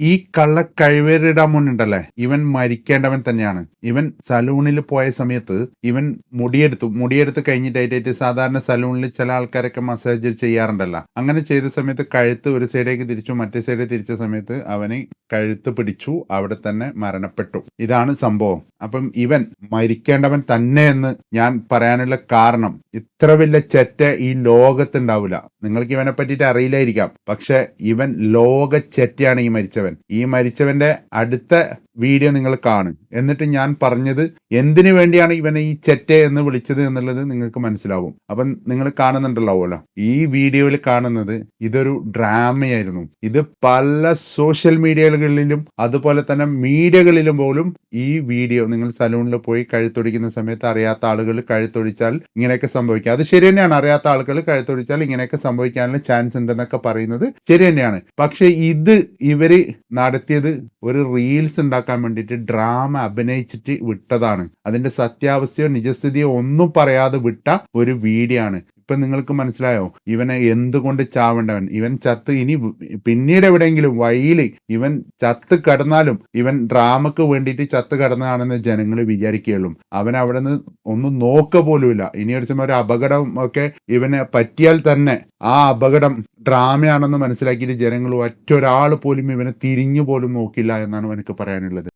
ഈ കള്ള കഴിവേറിടാൻ മുന്നുണ്ടല്ലേ? ഇവൻ മരിക്കേണ്ടവൻ തന്നെയാണ്. ഇവൻ സലൂണിൽ പോയ സമയത്ത് ഇവൻ മുടിയെടുത്തു. മുടിയെടുത്ത് കഴിഞ്ഞിട്ടായിട്ട് സാധാരണ സലൂണിൽ ചില ആൾക്കാരൊക്കെ മസാജ് ചെയ്യാറുണ്ടല്ലോ. അങ്ങനെ ചെയ്ത സമയത്ത് കഴുത്ത് ഒരു സൈഡേക്ക് തിരിച്ചു മറ്റേ സൈഡ് തിരിച്ച സമയത്ത് അവന് കഴുത്ത് പിടിച്ചു അവിടെ തന്നെ മരണപ്പെട്ടു. ഇതാണ് സംഭവം. അപ്പം ഇവൻ മരിക്കേണ്ടവൻ തന്നെ എന്ന് ഞാൻ പറയാനുള്ള കാരണം ഇത്ര വലിയ ചെറ്റ ഈ ലോകത്തുണ്ടാവില്ല നിങ്ങൾക്ക് ഇവനെ പറ്റിയിട്ട് അറിയില്ലായിരിക്കാം. പക്ഷെ ഇവൻ ലോക ചെറ്റയാണ് ഈ മരിച്ചവൻ. ഈ മരിച്ചവന്റെ അടുത്ത വീഡിയോ നിങ്ങൾ കാണും. എന്നിട്ട് ഞാൻ പറഞ്ഞത് എന്തിനു വേണ്ടിയാണ് ഇവനെ ഈ ചെറ്റ എന്ന് വിളിച്ചത് എന്നുള്ളത് നിങ്ങൾക്ക് മനസ്സിലാവും. അപ്പം നിങ്ങൾ കാണുന്നുണ്ടല്ലോ ഈ വീഡിയോയിൽ കാണുന്നത് ഇതൊരു ഡ്രാമയായിരുന്നു. ഇത് പല സോഷ്യൽ മീഡിയകളിലും അതുപോലെ തന്നെ മീഡിയകളിലും പോലും ഈ വീഡിയോ നിങ്ങൾ സലൂണിൽ പോയി കഴുത്തൊടിക്കുന്ന സമയത്ത് അറിയാത്ത ആളുകൾ കഴുത്തൊടിച്ചാൽ ഇങ്ങനെയൊക്കെ സംഭവിക്കാം. അത് ശരി തന്നെയാണ്. അറിയാത്ത ആളുകൾ കഴുത്തൊടിച്ചാൽ ഇങ്ങനെയൊക്കെ സംഭവിക്കാനുള്ള ചാൻസ് ഉണ്ടെന്നൊക്കെ പറയുന്നത് ശരി തന്നെയാണ്. പക്ഷെ ഇത് ഇവർ നടത്തിയത് ഒരു റീൽസ് ഉണ്ടാക്കാൻ വേണ്ടിയിട്ട് ഡ്രാമ അഭിനയിച്ചിട്ട് വിട്ടതാണ്. അതിന്റെ സത്യാവസ്ഥയോ നിജസ്ഥിതിയോ ഒന്നും പറയാതെ വിട്ട ഒരു വീഡിയോ ആണ്. ഇപ്പൊ നിങ്ങൾക്ക് മനസ്സിലായോ? ഇവനെ എന്തുകൊണ്ട് ചാവേണ്ടവൻ? ഇവൻ ചത്ത് ഇനി പിന്നീട് എവിടെയെങ്കിലും വഴിയിൽ ഇവൻ ചത്ത് കടന്നാലും ഇവൻ ഡ്രാമക്ക് വേണ്ടിയിട്ട് ചത്ത് കടന്നതാണെന്ന് ജനങ്ങൾ വിചാരിക്കുകയുള്ളൂ. അവൻ അവിടെ നിന്ന് ഒന്നും നോക്ക പോലുമില്ല. ഇനി ഒരു സമയം ഒരു അപകടം ഒക്കെ ഇവന് പറ്റിയാൽ തന്നെ ആ അപകടം ഡ്രാമയാണെന്ന് മനസ്സിലാക്കിയിട്ട് ജനങ്ങൾ ഒറ്റൊരാൾ പോലും ഇവനെ തിരിഞ്ഞു പോലും നോക്കില്ല എന്നാണ് എനിക്ക് പറയാനുള്ളത്.